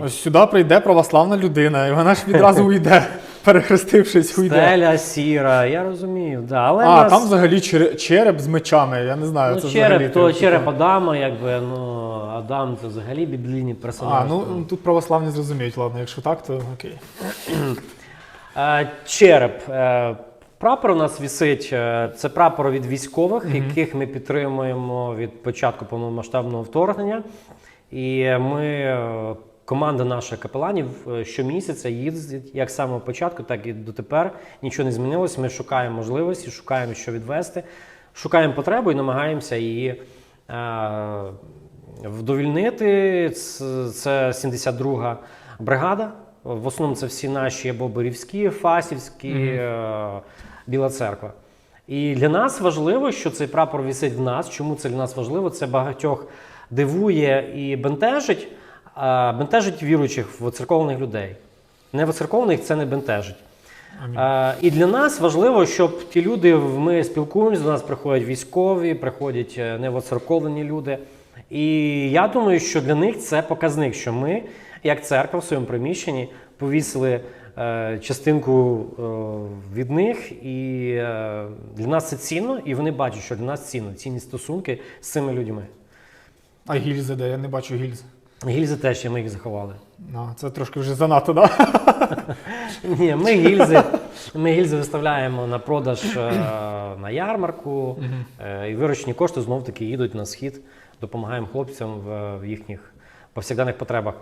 Ось сюди прийде православна людина, і вона ж відразу уйде, перехрестившись, уйде. Стеля сіра, я розумію. Да. Але А, нас, там взагалі чере- череп з мечами, я не знаю. ну, це череп, взагалі то череп Адама, якби, ну, Адам це взагалі біблійний персонаж. А, ну тут православні зрозуміють, ладно, якщо так, то окей. Е, Череп. Е, Прапор у нас вісить. е, Це прапор від військових, яких ми підтримуємо від початку повномасштабного вторгнення. І ми, команда наших капеланів, е, щомісяця їздить як з самого початку, так і дотепер. Нічого не змінилось. Ми шукаємо можливості, шукаємо, що відвести, шукаємо потребу і намагаємося її е, вдовільнити. Це, це 72-га бригада. В основному це всі наші або Борівські, Фасівські, е, Біла Церква. І для нас важливо, що цей прапор висить в нас. Чому це для нас важливо? Це багатьох дивує і бентежить, бентежить віруючих воцеркованих людей. Не воцеркованих це не бентежить. А, і для нас важливо, щоб ті люди, ми спілкуємося, до нас приходять військові, приходять е, невоцерковлені люди. І я думаю, що для них це показник, що ми, як церква в своєму приміщенні, повісили е, частинку е, від них, і е, для нас це цінно, і вони бачать, що для нас цінно, цінні стосунки з цими людьми. А гільзи де? Я не бачу гільз. Гільзи теж є, ми їх заховали. Ну, це трошки вже занадто? Да? Ні, ми гільзи, ми гільзи виставляємо на продаж е, на ярмарку, е, і виручені кошти знов таки їдуть на схід, допомагаємо хлопцям в, в їхніх повсякденних потребах.